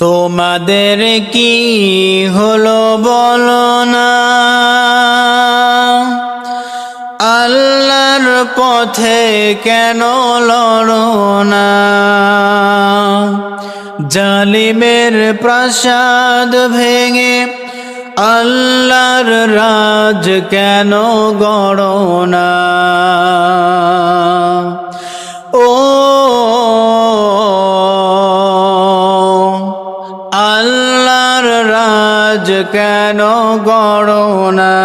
তোমাদের কি হলো বলো না? আল্লাহর পথে কেন লড়ো না? জালিমের প্রাসাদ ভেঙে আল্লাহর রাজ কেন গড়ো না? রাজ কেন গড়ো না?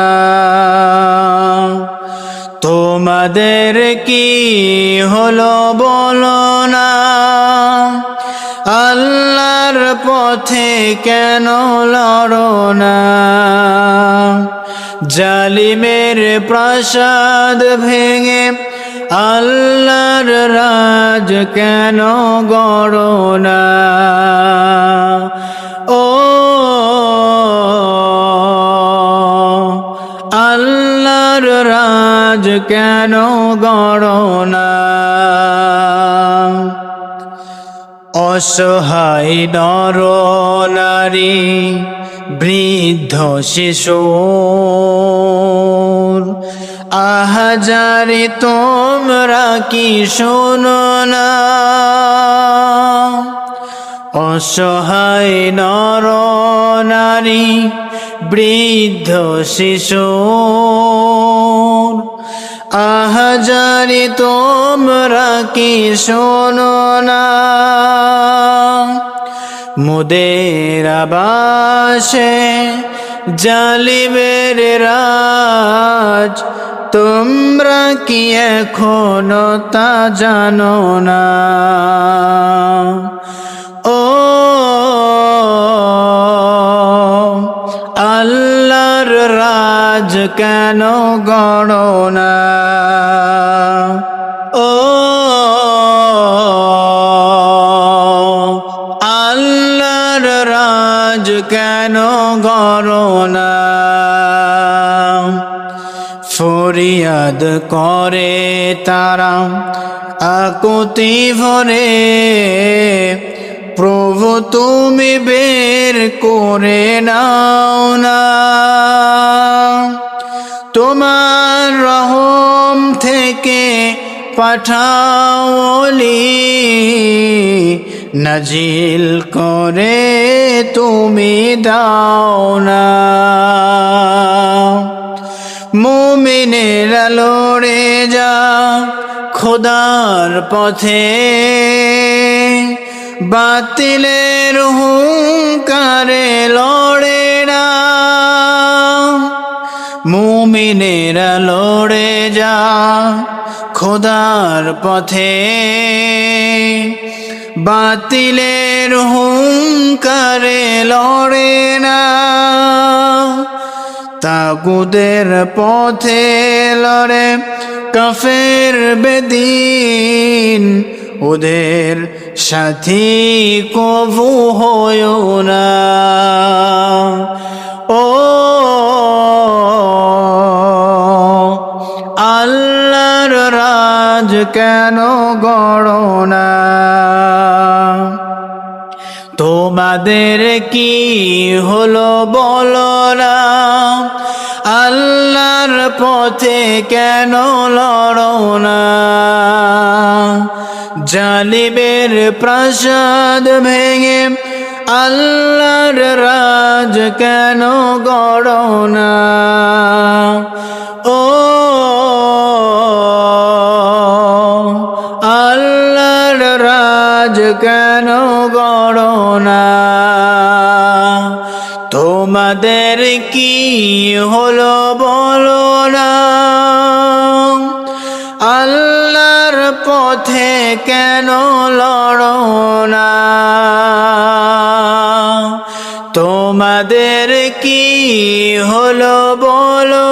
তোমাদের কি হলো বলো না? আল্লাহর পথে কেন লড়ো না? জালিমের প্রাসাদ ভেঙে আল্লাহর রাজ কেন গড়ো না? ও কেন গড়ো না? অসহায় নর নারী, বৃদ্ধ শিশু, আহাজারে তোমরা কি শোনো না? অসহায় নর নারী, বৃদ্ধ শিশু আহাজারি তোমরা কি শোনো না। মুদের আবাসে জালিবের রাজ, তোমরা কি এখনও তা জানো না? রাজ কেন গড়ো না? ও, আল্লাহর রাজ কেন গড়ো না? ফরিয়াদ করে তারা আকুতি ভরে, প্রভু তুমি বের করে নাও না। তোমার রহম থেকে পাঠাওলি নাজিল করে তুমি দাও না। মুমিনের লড়ে যা খোদার পথে, বাতিলের হুঙ্কারে লড়ে না। মুমিনেরা লড়ে যা খোদার পথে। বাতিলের হুঙ্কারে লড়ে না। তাগুদের পথে লড়ে কফের বেদিন। ওদের সাথী কভু হয় না। রাজ কেন গড়ো না? তোমাদের কি হলো বলো না? আল্লাহর পথে কেন লড়ো না? জালিবের প্রাসাদ ভেঙে আল্লাহর রাজ কেন গড়ো না? কেন গড়ো না তোমাদের কি হলো বলো না। আল্লাহর পথে কেন লড়ো না তোমাদের কি হলো বলো